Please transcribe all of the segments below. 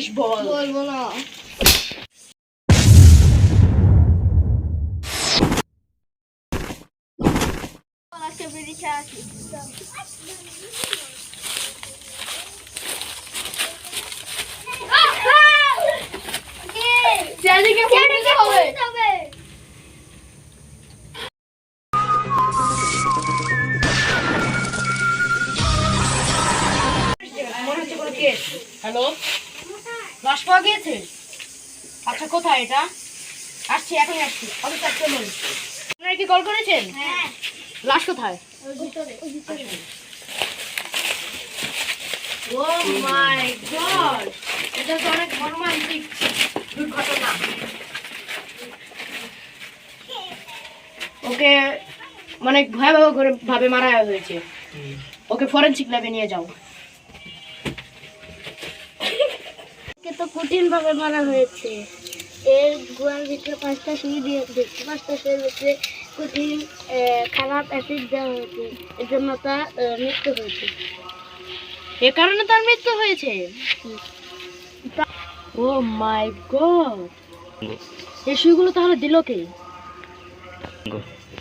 করেছিস বল। বলব না। ফোন দিতে হবে। মনে গিয়েছে? আচ্ছা কোথায় এটা? আসছি এখনই আসছি। আপনারা কি কল করেছেন? হ্যাঁ। লাশ কোথায়? ওই ভিতরে ওই ভিতরে। Oh my god! এটা তো অনেক মর্মান্তিক দুর্ঘটনা। ওকে মানে ভয়াবহ করে ভাবে মারা হয়েছে। ওকে ফরেনসিক ল্যাবে নিয়ে যাও। কে তো কঠিন ভাবে মারা হয়েছে। এর গুহার ভিতরে পাঁচটা সুই দিয়ে দিয়েছে পাঁচটা সুইয়ের ভিতরে কঠিন আহ, খারাপ অ্যাসিড দেওয়া হয়েছে। এর জন্য তার মৃত্যু হয়েছে। এ কারণে তার মৃত্যু হয়েছে? Oh my god! এই সুইগুলো তাহলে দিল কে?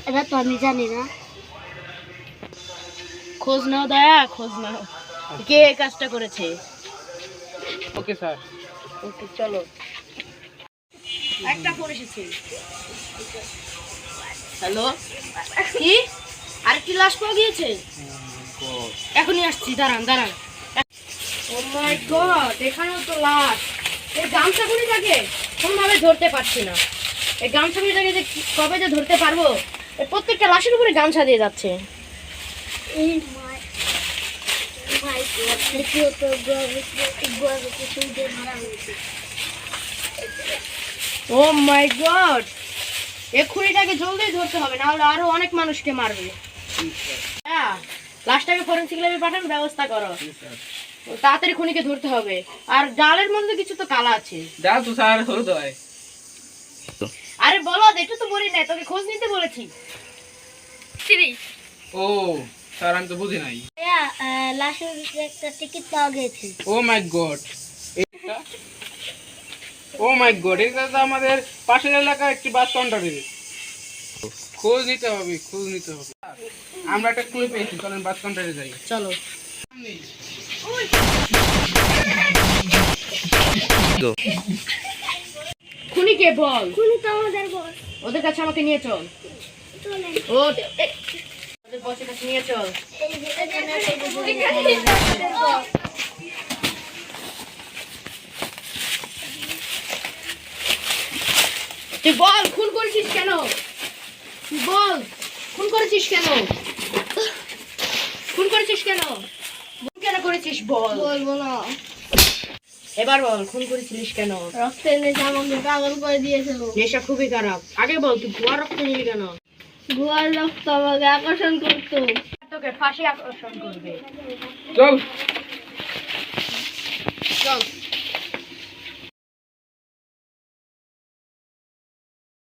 এটা তো আমি জানি না। খোঁজ নাও দয়া খোঁজ নাও। কে কাজটা করেছে? Okay sir. ওকে চলো। একটা ফোন এসেছে। হ্যালো কি? আর কি লাশ পাওয়া গিয়েছে? এখনই আসছি দাঁড়ান দাঁড়ান। ও মাই গড এখানেও তো লাশ। এই গামছাগুলিটাকে কোনোভাবে ধরতে পারছি না। এই গামছাগুলিটাকে যে কি- কবে যে ধরতে পারব? প্রত্যেকটা লাশের উপরে গামছা দিয়ে যাচ্ছে। এই মারা হয়েছে ও মাই গড। এই খুঁড়িটাকে জলদি ধরতে হবে না হলে আরও অনেক মানুষকে মারবে। হ্যাঁ লাশটাকে ফরেন্সিক ল্যাবে ব্যবস্থা করো। তাড়াতাড়ি খুনিকে ধরতে হবে। আর ডালের মধ্যে কিছু তো কালা আছে। যা তো স্যার হলুদ হয় আরে বলো এটা তো মরি নাই তোকে খোঁজ নিতে বলেছি। ও। স্যার আমি তো বুঝি নাই। লাশের একটা টিকিট পাওয়া গেছে। ও my god. O my god এটা তো আমাদের পাশের এলাকায় একটি বাস কাউন্টারে খোঁজ নিতে হবে খোঁজ নিতে হবে। আমরা একটা ক্লু পেয়েছি চলেন বাস কাউন্টারে যাই। চলো। খুনিকে বল। খুনি তো আমাদের বস ওদের কাছে আমাকে নিয়ে চল। চলেন। ও নিয়ে চল। তুই বল খুন করেছিস কেন? তুই বল খুন করেছিস কেন? খুন করেছিস কেন? কেন করেছিস বল? বলব না। এবার বল খুন করেছিলিস কেন? রক্ত এনে আমাকে পাগল করে দিয়েছিল নেশা খুবই খারাপ। আগে বল তুই গোয়া রক্ত নিলি কেন? গুয়ার রক্ত আমাকে আকর্ষণ করত। তোকে ফাঁসি আকর্ষণ করবে। চল। চল।